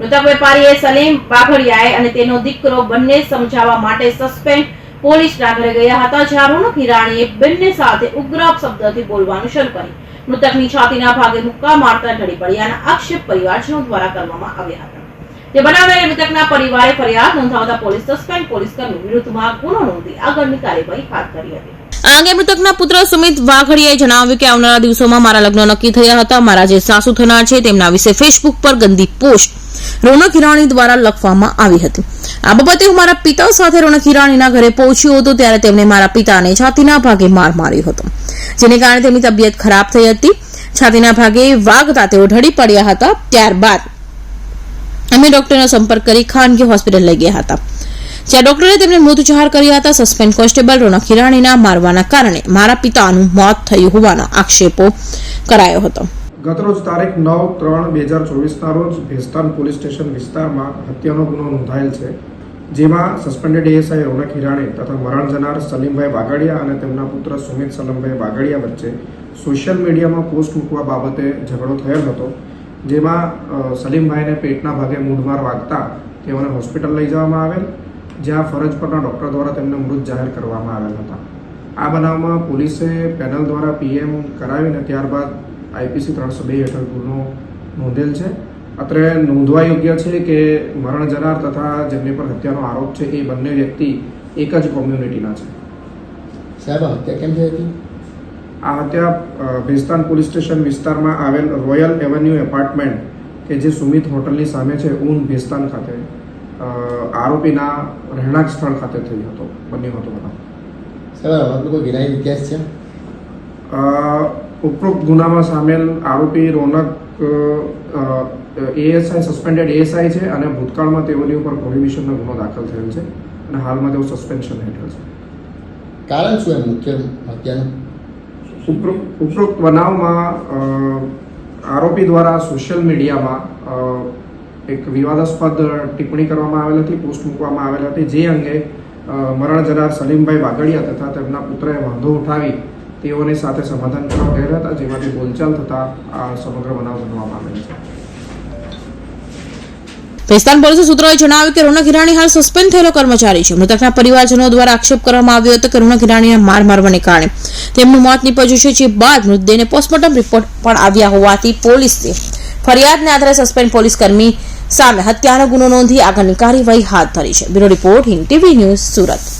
મૃતક વેપારીએ સલીમ બાઘડિયાએ અને તેનો દીકરો બંને સમજાવવા માટે સસ્પેન્ડ પોલીસ ડાંગરે ગયા હતા. જ્યાં હિરાણીએ બંને સાથે ઉગ્ર શબ્દથી બોલવાનું શરૂ કર્યું. મૃતકની છાતીના ભાગે મુક્કા મારતા ઢળી પડ્યાના આક્ષેપ પરિવારજનો દ્વારા કરવામાં આવ્યા હતા. તે બનાવને મૃતકના પરિવારે ફરિયાદ નોંધાવતા પોલીસ સસ્પેન્ડ પોલીસ કર્મી વિરુદ્ધમાં ગુનો નોંધી આગળની કાર્યવાહી હાથ ધરી હતી. આ અંગે મૃતકના પુત્ર સુમિત વાઘડિયાએ જણાવ્યું કે આવનારા દિવસોમાં મારા લગ્ન નક્કી થયા હતા. મારા જે સાસુ થનાર છે તેમના વિશે ફેસબુક પર ગંદી પોસ્ટ રોનક હિરાણી દ્વારા લખવામાં આવી હતી. આ બાબતે હું મારા પિતા સાથે રોનક હિરાણીના ઘરે પહોંચ્યો હતો ત્યારે તેમણે મારા પિતાને છાતીના ભાગે માર માર્યો હતો, જેને કારણે તેમની તબિયત ખરાબ થઈ હતી. છાતીના ભાગે વાગતા તેઓ ઢળી પડ્યા હતા. ત્યારબાદ અમે ડોક્ટરનો સંપર્ક કરી ખાનગી હોસ્પિટલ લઈ ગયા હતા. જ્યાં ડોક્ટરે તેમને મૃત જાહેર કર્યા હતા, સસ્પેન્ડ કોન્સ્ટેબલ રોનક હિરાણીના મારવાના કારણે મારા પિતાનું મોત થયું હોવાના આક્ષેપો કરાયો હતો. ગતરોજ તારીખ નવ ત્રણ બે હજાર ચોવીસના રોજ ભેસ્તાન પોલીસ સ્ટેશન વિસ્તારમાં હત્યાનો ગુનો નોંધાયેલ છે, જેમાં સસ્પેન્ડેડ એએસઆઈ રોનક હિરાણી તથા મરણ જનાર સલીમભાઈ બાગડિયા અને તેમના પુત્ર સુમિત સલમભાઈ બાગડિયા વચ્ચે સોશિયલ મીડિયામાં પોસ્ટ મૂકવા બાબતે ઝઘડો થયેલ હતો, જેમાં સલીમભાઈને પેટના ભાગે મૂઢમાર વાગતા તેઓને હોસ્પિટલ લઈ જવામાં આવેલ જ્યાં ફરજ પરના ડૉક્ટર દ્વારા તેમને મૃત જાહેર કરવામાં આવેલ હતા. આ બનાવમાં પોલીસે પેનલ દ્વારા પીએમ કરાવીને ત્યારબાદ આઈપીસી ત્રણસો બે હેઠળ ગુનો નોંધેલ છે. અત્રે નોંધવા યોગ્ય છે કે મરણ જનાર તથા જેમની પર હત્યાનો આરોપ છે એ બંને વ્યક્તિ એક જ કોમ્યુનિટીના છે. સાહેબ હત્યા કેમ થઈ હતી? આ હત્યા ભેસ્તાન પોલીસ સ્ટેશન વિસ્તારમાં આવેલ રોયલ એવન્યુ એપાર્ટમેન્ટ કે જે સુમિત હોટલની સામે છે ઊન ભેસ્તાન ખાતે. આરોપીના રહેણાંક સ્થળ ખાતે થઈ હતો બન્યો હતો બનાવ. સર આ કોઈ ગિરાઈ ઇતિહાસ છે? ઉપરોક્ત ગુનામાં સામેલ આરોપી રોનક એએસઆઈ સસ્પેન્ડેડ એએસઆઈ છે અને ભૂતકાળમાં તેઓની ઉપર પ્રોહિબિશનનો ગુનો દાખલ થયેલ છે અને હાલમાં તેઓ સસ્પેન્શન હેઠળ છે. કારણ શું એમ મુખ્ય હત્યાનું ઉપરોક્ત બનાવમાં આરોપી દ્વારા સોશિયલ મીડિયામાં એક વિવાદાસ્પદ ટિપ્પણી કરવામાં આવેલ હતી, પોસ્ટ મૂકવામાં આવેલ હતી, જે અંગે મરણ જનાર સલીમભાઈ વાઘડિયા તથા તેમના પુત્રએ વાંધો ઉઠાવી તેઓને સાથે સમાધાન કરવા ગયા હતા, જેમાંથી બોલચાલ થતા આ સમગ્ર બનાવ બનવામાં આવેલ છે. ભેસ્તાન પોલીસ સૂત્રોએ જણાવ્યું કે રોનક હિરાણી હાલ સસ્પેન્ડ થયેલો કર્મચારી છે. મૃતકના પરિવારજનો દ્વારા આક્ષેપ કરવામાં આવ્યો હતો કે રોનક હિરાણીને માર મારવાને કારણે. તેમનું મોત નીપજ્યું છે, જે બાદ મૃતદેહને પોસ્ટમોર્ટમ રિપોર્ટ પણ આવ્યા હોવાથી પોલીસે ફરિયાદને આધારે સસ્પેન્ડ પોલીસ કર્મી સામે હત્યાનો ગુનો નોંધી આગળની કાર્યવાહી હાથ ધરી છે. Bureau report Hind TV news Surat.